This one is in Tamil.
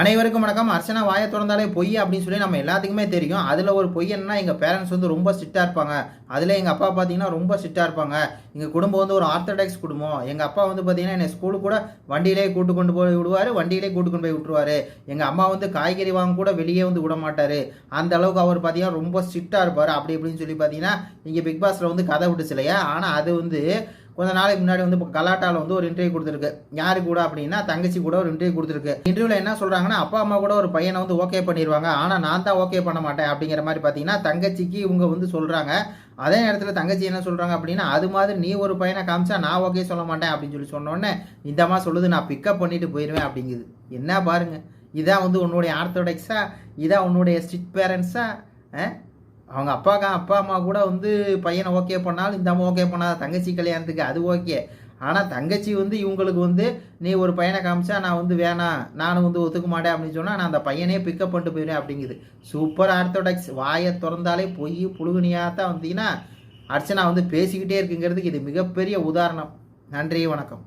அனைவருக்கும் வணக்கம். அர்ச்சனா வாயை திறந்தாலே பொய் அப்படின்னு சொல்லி நம்ம எல்லாத்துக்குமே தெரியும். அதில் ஒரு பொய் என்னன்னா எங்கள் பேரண்ட்ஸ் வந்து ரொம்ப ஸ்ட்ரிக்டாக இருப்பாங்க. அதில் எங்கள் அப்பா பார்த்தீங்கன்னா ரொம்ப ஸ்ட்ரிக்டாக இருப்பாங்க. எங்கள் குடும்பம் வந்து ஒரு ஆர்த்தடாக்ஸ் குடும்பம். எங்கள் அப்பா வந்து பார்த்தீங்கன்னா என்னை ஸ்கூலுக்கு கூட வண்டியிலே கூட்டு கொண்டு போய் விடுவார். வண்டியிலே கூட்டு கொண்டு போய் விட்டுருவாரு. எங்கள் அம்மா வந்து காய்கறி வாங்க கூட வெளியே வந்து விட மாட்டார். அந்த அளவுக்கு அவர் பார்த்தீங்கன்னா ரொம்ப ஸ்ட்ரிக்டாக இருப்பார். அப்படி இப்படின்னு சொல்லி பார்த்தீங்கன்னா இங்கே பிக் பாஸில் வந்து கதை விட்டுச்சு இல்லையா? ஆனால் அது வந்து கொஞ்ச நாளைக்கு முன்னாடி வந்து இப்போ கலாட்டாவில் வந்து ஒரு இன்டர்வியூ கொடுத்துருக்கு. யாரு கூட அப்படின்னா தங்கச்சி கூட ஒரு இன்டர்வியூ கொடுத்துருக்கு. இன்டர்வியூவில் என்ன சொல்கிறாங்கன்னா அப்பா அம்மா கூட ஒரு பையனை வந்து ஓகே பண்ணிடுவாங்க ஆனால் நான் தான் ஓகே பண்ண மாட்டேன் அப்படிங்கிற மாதிரி பார்த்தீங்கன்னா தங்கச்சிக்கு இவங்க வந்து சொல்கிறாங்க அதே நேரத்தில் தங்கச்சி என்ன சொல்கிறாங்க அப்படின்னா அது மாதிரி நீ ஒரு பையனை காமிச்சா நான் ஓகே சொல்ல மாட்டேன் அப்படின்னு சொல்லி சொன்னோடனே இந்த அம்மா சொல்லுது நான் பிக்கப் பண்ணிட்டு போயிடுவேன் அப்படிங்குது. என்ன பாருங்கள் இதான் வந்து உன்னுடைய ஆர்த்தோடெக்ஸா இதான் உன்னுடைய ஸ்ட்ரிக்ட் பேரண்ட்ஸா அவங்க அப்பாக்கா அப்பா அம்மா கூட வந்து பையனை ஓகே பண்ணாலும் இந்த அம்மா ஓகே பண்ணாத தங்கச்சி கல்யாணத்துக்கு அது ஓகே ஆனால் தங்கச்சி வந்து இவங்களுக்கு வந்து நீ ஒரு பையனை காமிச்சா நான் வந்து வேணாம் நானும் வந்து ஒத்துக்க மாட்டேன் அப்படின்னு சொன்னால் நான் அந்த பையனே பிக்கப் பண்ணிட்டு போயிடுவேன் அப்படிங்குது. சூப்பர் ஆர்த்தோடாக்ஸ் வாயை திறந்தாலே பொய் புழுகுனியாக தான் வந்தீங்கன்னா அர்ச்சனா வந்து பேசிக்கிட்டே இருக்குங்கிறதுக்கு இது மிகப்பெரிய உதாரணம். நன்றி வணக்கம்.